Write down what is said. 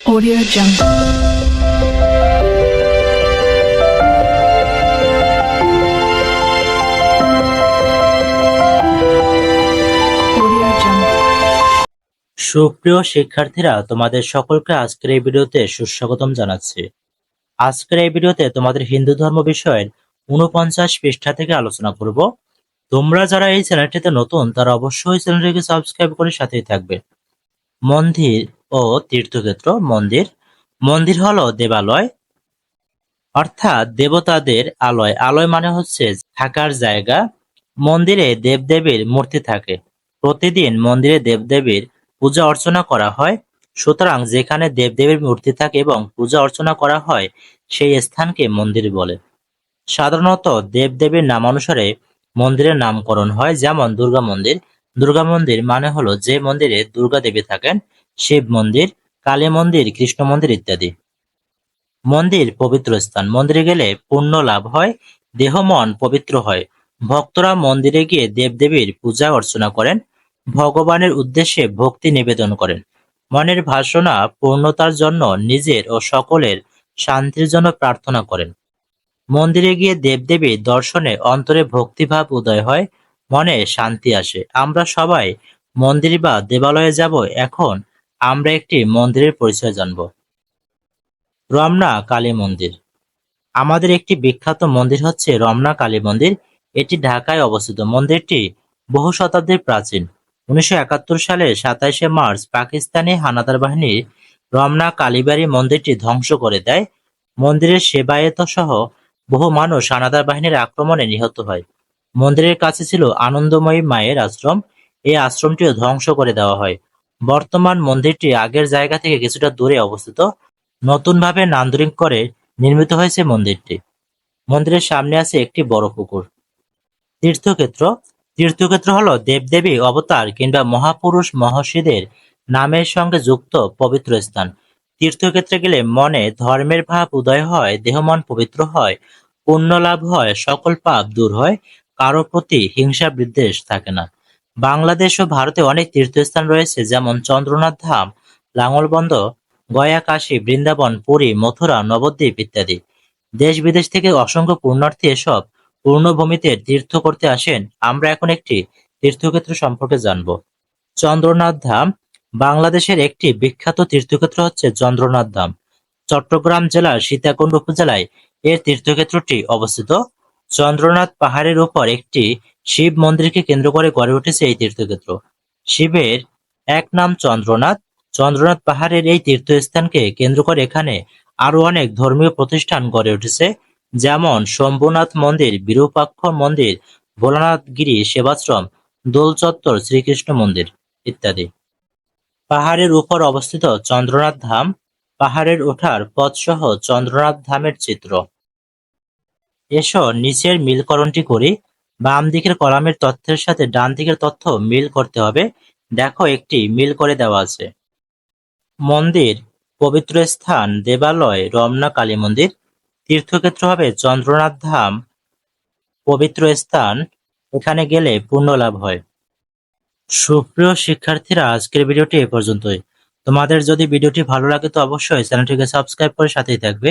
Audio Jungle. সুপ্রিয় শিক্ষার্থীরা, তোমাদের সকলকে আজকের এই ভিডিওতে সুস্বাগতম জানাচ্ছি। আজকের এই ভিডিওতে তোমাদের হিন্দু ধর্ম বিষয়ের উনপঞ্চাশ পৃষ্ঠা থেকে আলোচনা করব। তোমরা যারা এই চ্যানেলটিতে নতুন, তারা অবশ্যই চ্যানেলটিকে সাবস্ক্রাইব করে সাথেই থাকবে। মন্দির ও তীর্থক্ষেত্র, মন্দির। মন্দির হলো দেবালয়, অর্থাৎ দেবতাদের আলয়। আলয় মানে হচ্ছে থাকার জায়গা। মন্দিরে দেবদেবীর মূর্তি থাকে। প্রতিদিন মন্দিরে দেবদেবীর পূজা অর্চনা করা হয়। সুতরাং যেখানে দেবদেবীর মূর্তি থাকে এবং পূজা অর্চনা করা হয়, সেই স্থানকে মন্দির বলে। সাধারণত দেবদেবীর নামানুসারে মন্দিরের নামকরণ হয়। যেমন দুর্গা মন্দির। দুর্গা মন্দির মানে হলো যে মন্দিরে দুর্গা দেবী থাকেন শিব মন্দির, কালী মন্দির, কৃষ্ণ মন্দির ইত্যাদি। মন্দির পবিত্র স্থান। মন্দিরে গেলে পুণ্য লাভ হয়, দেহ মন পবিত্র হয়। ভক্তরা মন্দিরে গিয়ে দেবদেবীর পূজা অর্চনা করেন, ভগবানের উদ্দেশ্যে ভক্তি নিবেদন করেন। মনের ভাসনা পূর্ণতার জন্য নিজের ও সকলের শান্তির জন্য প্রার্থনা করেন। মন্দিরে গিয়ে দেবদেবী দর্শনে অন্তরে ভক্তিভাব উদয় হয়, মনে শান্তি আসে। আমরা সবাই মন্দির বা দেবালয়ে যাব এখন আমরা একটি মন্দিরের পরিচয় জানব। রমনা কালী মন্দির। আমাদের একটি বিখ্যাত মন্দির হচ্ছে রমনা কালী মন্দির। এটি ঢাকায় অবস্থিত। মন্দিরটি বহু শতাব্দীর প্রাচীন। উনিশশো একাত্তর সালে সাতাইশে মার্চ পাকিস্তানি হানাদার বাহিনী রমনা কালীবাড়ি মন্দিরটি ধ্বংস করে দেয়। মন্দিরের সেবায়েত সহ বহু মানুষ হানাদার বাহিনীর আক্রমণে নিহত হয়। মন্দিরের কাছে ছিল আনন্দময়ী মায়ের আশ্রম। এই আশ্রমটিও ধ্বংস করে দেওয়া হয়। বর্তমান মন্দিরটি আগের জায়গা থেকে কিছুটা দূরে অবস্থিত। নতুনভাবে নান্দনিক করে নির্মিত হয়েছে মন্দিরটি। মন্দিরের সামনে আছে একটি বড় পুকুর। তীর্থক্ষেত্র। তীর্থক্ষেত্র হলো দেবদেবী অবতার কিংবা মহাপুরুষ মহর্ষিদের নামের সঙ্গে যুক্ত পবিত্র স্থান। তীর্থক্ষেত্রে গেলে মনে ধর্মের ভাব উদয় হয় দেহ মন পবিত্র হয়, পুণ্য লাভ হয়, সকল পাপ দূর হয়, কারও প্রতি হিংসা বিদ্বেষ থাকে না। বাংলাদেশ ও ভারতে অনেক তীর্থস্থান রয়েছে, যেমন চন্দ্রনাথ ধাম লাঙ্গলবন্দ গয়া কাশী, বৃন্দাবন, পুরী, মথুরা, নবদ্বীপ ইত্যাদি। দেশ বিদেশ থেকে অসংখ্য পুণ্যার্থী এসব পূর্ণভূমিতে তীর্থ করতে আসেন। আমরা এখন একটি তীর্থক্ষেত্র সম্পর্কে জানব। চন্দ্রনাথ ধাম বাংলাদেশের একটি বিখ্যাত তীর্থক্ষেত্র হচ্ছে চন্দ্রনাথ ধাম। চট্টগ্রাম জেলার সীতাকুণ্ড উপজেলায় এর তীর্থক্ষেত্রটি অবস্থিত। চন্দ্রনাথ পাহাড়ের উপর একটি শিব মন্দিরকে কেন্দ্র করে গড়ে উঠেছে এই তীর্থক্ষেত্র। শিবের এক নাম চন্দ্রনাথ। চন্দ্রনাথ পাহাড়ের এই তীর্থস্থানকে কেন্দ্র করে এখানে আরও অনেক ধর্মীয় প্রতিষ্ঠান গড়ে উঠেছে, যেমন শম্ভুনাথ মন্দির, বিরূপাক্ষ মন্দির ভোলানাথগিরি সেবাশ্রম দোল চত্বর শ্রীকৃষ্ণ মন্দির ইত্যাদি। পাহাড়ের উপর অবস্থিত চন্দ্রনাথ ধাম, পাহাড়ের ওঠার পথসহ চন্দ্রনাথ ধামের চিত্র। এসো, নিচের মিলকরণটি করি। বাম দিকের কলামের তথ্যের সাথে ডান দিকের তথ্য মিল করতে হবে। দেখো, একটি মিল করে দেওয়া আছে। মন্দির, পবিত্র স্থান, দেবালয়, রমনা, কালী মন্দির। তীর্থক্ষেত্র হবে চন্দ্রনাথ ধাম, পবিত্র স্থান। এখানে গেলে পূর্ণ লাভ হয়। সুপ্রিয় শিক্ষার্থীরা, আজকের ভিডিওটি এ পর্যন্তই। তোমাদের যদি ভিডিওটি ভালো লাগে, তো অবশ্যই চ্যানেলটিকে সাবস্ক্রাইব করে সাথেই থাকবে।